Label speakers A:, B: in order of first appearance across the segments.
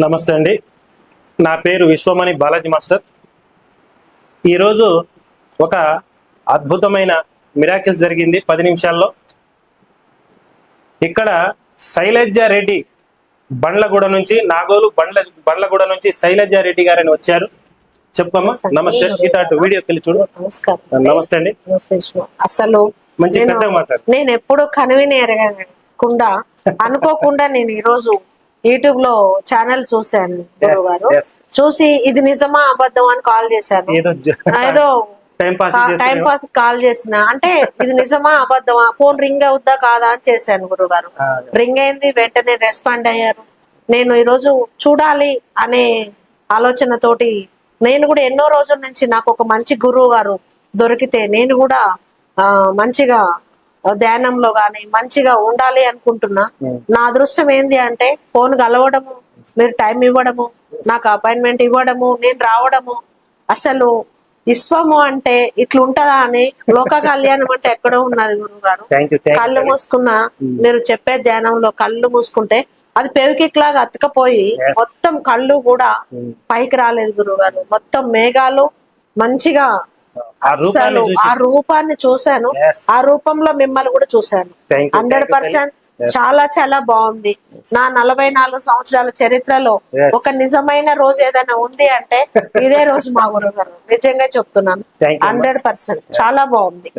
A: నమస్తే అండి. నా పేరు విశ్వమణి బాలాజీ మాస్టర్. ఈరోజు ఒక అద్భుతమైన మిరాకిల్స్ జరిగింది పది నిమిషాల్లో. ఇక్కడ శైలజ రెడ్డి బండ్లగూడ నుంచి నాగోలు బండ్ల బండ్లగూడ నుంచి శైలజ రెడ్డి గారని వచ్చారు. చెప్పమ్మా నమస్తే. ఇటు వీడియోకి వెళ్ళి చూడు.
B: నమస్కారం.
A: నమస్తే అండి.
B: అసలు
A: మంచి
B: నేను- ఎప్పుడు కనువిని ఎరగకుండా అనుకోకుండా నేను ఈ రోజు యూట్యూబ్లో ఛానల్ చూశాను గురువు గారు. చూసి ఇది నిజమా అబద్ధం అని కాల్ చేశాను.
A: ఏదో టైం పాస్
B: కాల్ చేసిన. అంటే ఇది నిజమా అబద్ధమా? ఫోన్ రింగ్ అవుద్దా కాదా అని చేశాను గురువు గారు రింగ్ అయింది వెంటనే రెస్పాండ్ అయ్యారు. నేను ఈ రోజు చూడాలి అనే ఆలోచనతోటి నేను కూడా ఎన్నో రోజుల నుంచి నాకు ఒక మంచి గురువు గారు దొరికితే నేను కూడా మంచిగా ధ్యానంలో గాని మంచిగా ఉండాలి అనుకుంటున్నా. నా అదృష్టం ఏంది అంటే ఫోన్ కలవడము మీరు టైం ఇవ్వడము నాకు అపాయింట్మెంట్ ఇవ్వడము నేను రావడము. అసలు విశ్వము అంటే ఇట్లుంటదా అని లోక కళ్యాణం అంటే ఎక్కడో ఉన్నది గురువు గారు కళ్ళు మూసుకున్న మీరు చెప్పే ధ్యానంలో కళ్ళు మూసుకుంటే అది పెవికిక్ లాగా అతకపోయి. మొత్తం కళ్ళు కూడా పైకి రాలేదు గురువు గారు మొత్తం మేఘాలు మంచిగా
A: ఆ రూపాన్ని
B: అస్సలు
A: చూసి
B: ఆ రూపాన్ని చూశాను. ఆ రూపంలో మిమ్మల్ని కూడా చూశాను. హండ్రెడ్ పర్సెంట్ చాలా చాలా బాగుంది. నా నలభై నాలుగు సంవత్సరాల చరిత్రలో. ఒక నిజమైన రోజు ఏదైనా ఉంది అంటే ఇదే రోజు మా గురువు గారు. నిజంగా చెప్తున్నాను. Hundred percent. చాలా బాగుంది.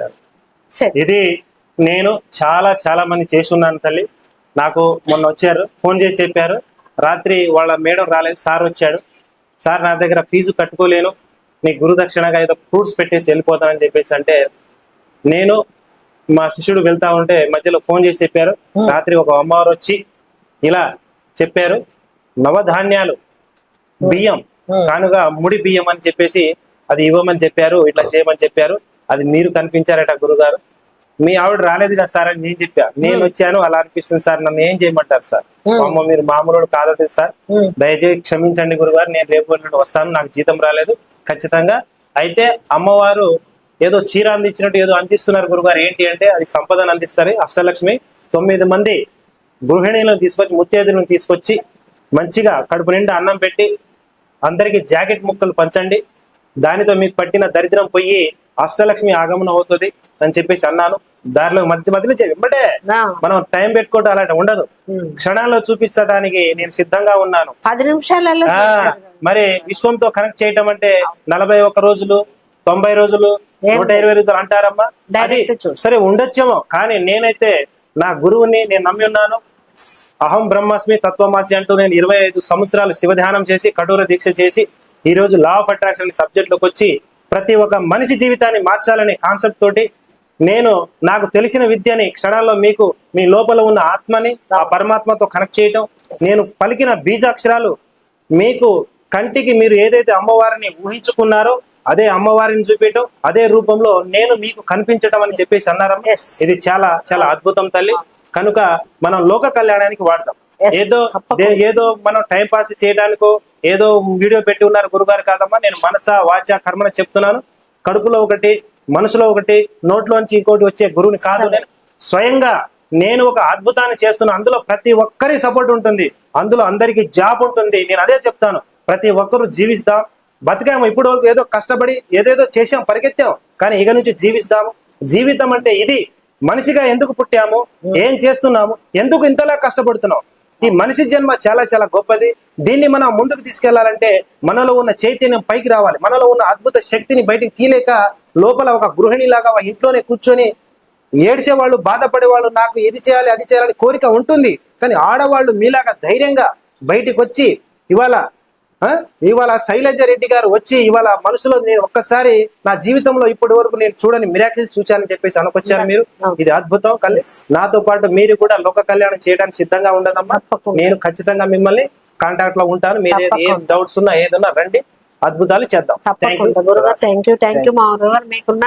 A: ఇది నేను చాలా చాలా మంది చేస్తున్నాను తల్లి. నాకు మొన్న వచ్చారు. ఫోన్ చేసి చెప్పారు. రాత్రి వాళ్ళ మేడం రాలేదు. సార్ వచ్చాడు. సార్ నా దగ్గర ఫీజు కట్టుకోలేను. నీ గురుదక్షిణగా ఏదో ఫ్రూట్స్ పెట్టేసి వెళ్ళిపోతానని చెప్పేసి అంటే నేను మా శిష్యుడు వెళ్తా ఉంటే మధ్యలో ఫోన్ చేసి చెప్పారు. రాత్రి ఒక అమ్మవారు వచ్చి ఇలా చెప్పారు. నవధాన్యాలు బియ్యం కానుగా ముడి బియ్యం అని చెప్పేసి అది ఇవ్వమని చెప్పారు. ఇట్లా చేయమని చెప్పారు. అది మీరు కనిపించారట గురుగారు. మీ ఆవిడ రాలేదు కదా సార్ అని నేను చెప్పా. నేను వచ్చాను అలా అనిపిస్తుంది సార్. నన్ను ఏం చేయమంటారు సార్? అమ్మ మీరు మామూలు కాదట సార్. దయచేసి క్షమించండి గురుగారు. నేను రేపు వస్తాను. నాకు జీతం రాలేదు. ఖచ్చితంగా. అయితే అమ్మవారు ఏదో చీర అందించినట్టు ఏదో అందిస్తున్నారు గురుగారు. ఏంటి అంటే అది సంపదను అందిస్తారు. అష్టలక్ష్మి తొమ్మిది మంది గృహిణీలను తీసుకొచ్చి ముత్తేదులను తీసుకొచ్చి మంచిగా కడుపు నిండా అన్నం పెట్టి అందరికి జాకెట్ ముక్కలు పంచండి. దానితో మీకు పట్టిన దరిద్రం పోయి అష్టలక్ష్మి ఆగమనం అవుతుంది అని చెప్పేసి అన్నాను. దారిలో మధ్య మధ్యలో వెంబడే మనం టైం పెట్టుకోవటం అలాంటి ఉండదు. క్షణాల్లో చూపించడానికి నేను సిద్ధంగా ఉన్నాను.
B: పది నిమిషాలలో
A: మరి విశ్వంతో కనెక్ట్ చేయటం అంటే నలభై ఒక్క రోజులు తొంభై రోజులు నూట ఇరవై రోజులు అంటారమ్మా? అది సరే ఉండొచ్చేమో. కానీ నేనైతే నా గురువుని నేను నమ్మి ఉన్నాను. అహం బ్రహ్మాస్మి తత్వమాసి అంటూ నేను ఇరవై ఐదు సంవత్సరాలు శివధ్యానం చేసి కఠోర దీక్ష చేసి ఈ రోజు లా ఆఫ్ అట్రాక్షన్ సబ్జెక్ట్లోకి వచ్చి ప్రతి ఒక్క మనిషి జీవితాన్ని మార్చాలనే కాన్సెప్ట్ తోటి నేను నాకు తెలిసిన విద్యని క్షణాల్లో మీకు మీ లోపల ఉన్న ఆత్మని ఆ పరమాత్మతో కనెక్ట్ చేయటం నేను పలికిన బీజాక్షరాలు మీకు కంటికి మీరు ఏదైతే అమ్మవారిని ఊహించుకున్నారో అదే అమ్మవారిని చూపించడం అదే రూపంలో నేను మీకు కనిపించడం అని చెప్పేసి అన్నారమ్మ. ఇది చాలా చాలా అద్భుతం తల్లి. కనుక మనం లోక కళ్యాణానికి వాడతాం. ఏదో ఏదో మనం టైం పాస్ చేయడానికో ఏదో వీడియో పెట్టి ఉన్నారు గురుగారు కాదమ్మా. నేను మనస వాచ కర్మన చెప్తున్నాను. కడుపులో ఒకటి మనసులో ఒకటి నోట్లోంచి ఇంకోటి వచ్చే గురువుని కాదు స్వయంగా నేను ఒక అద్భుతాన్ని చేస్తున్నా అందులో ప్రతి ఒక్కరి సపోర్ట్ ఉంటుంది. అందులో అందరికి జాబ్ ఉంటుంది. నేను అదే చెప్తాను. ప్రతి ఒక్కరు జీవిస్తాం. బతికాము. ఇప్పుడు ఏదో కష్టపడి ఏదేదో చేసాం పరిగెత్తాం. కానీ ఇక నుంచి జీవిస్తాము. జీవితం అంటే ఇది. మనిషిగా ఎందుకు పుట్టాము? ఏం చేస్తున్నాము? ఎందుకు ఇంతలా కష్టపడుతున్నాం? ఈ మనిషి జన్మ చాలా చాలా గొప్పది. దీన్ని మనం ముందుకు తీసుకెళ్ళాలంటే మనలో ఉన్న చైతన్యం పైకి రావాలి. మనలో ఉన్న అద్భుత శక్తిని బయటికి తీలేక లోపల ఒక గృహిణిలాగా ఇంట్లోనే కూర్చొని ఏడ్చే వాళ్ళు బాధపడే వాళ్ళు నాకు ఇది చేయాలి అది చేయాలని కోరిక ఉంటుంది. కానీ ఆడవాళ్ళు మీలాగా ధైర్యంగా బయటికి వచ్చి ఇవాళ ఇవాళ శైలజ రెడ్డి గారు వచ్చి ఇవాళ మనసులో నేను ఒక్కసారి నా జీవితంలో ఇప్పటి వరకు నేను చూడని మిరాకిల్స్ చూశానని చెప్పేసి అనుకొచ్చారు మీరు. ఇది అద్భుతం. నాతో పాటు మీరు కూడా లోక కళ్యాణం చేయడానికి సిద్ధంగా ఉండదమ్మా. నేను ఖచ్చితంగా మిమ్మల్ని కాంటాక్ట్లో ఉంటాను. మీరు ఏది- ఏ డౌట్స్ ఉన్నా ఏదన్నా రండి. అద్భుతాలు చేద్దాం.
B: తప్పకుండా థ్యాంక్ యూ థ్యాంక్ యూ మా గురుగారు. మీకున్న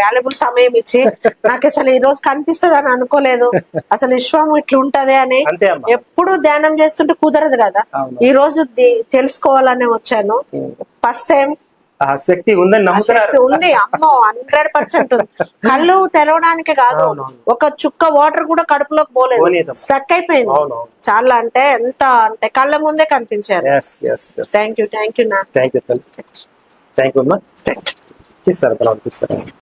B: వాల్యుబుల్ సమయం ఇచ్చి నాకు అసలు ఈ రోజు కనిపిస్తుంది అని అనుకోలేదు. అసలు విశ్వం ఇట్లా ఉంటది అని ఎప్పుడు ధ్యానం చేస్తుంటే కుదరదు కదా. ఈ రోజు తెలుసుకోవాలని వచ్చాను. ఫస్ట్ టైం
A: ఆ శక్తి ఉందని నమ్ముతున్నారు.
B: ఉంది. అమ్మో హండ్రెడ్ పర్సెంట్ ఉంది. కళ్ళు తెరవడానికి కాదు. ఒక చుక్క వాటర్ కూడా కడుపులోకి పోలేదు. స్టక్ అయిపోయింది. చాలా అంటే ఎంత అంటే కళ్ళ ముందే కనిపించారు. థ్యాంక్ యూ థ్యాంక్ యూ నా.
A: థ్యాంక్ యూ థ్యాంక్ యూ అమ్మా.
B: థ్యాంక్ యూ
A: ఇస్తారు తల ఇస్తారు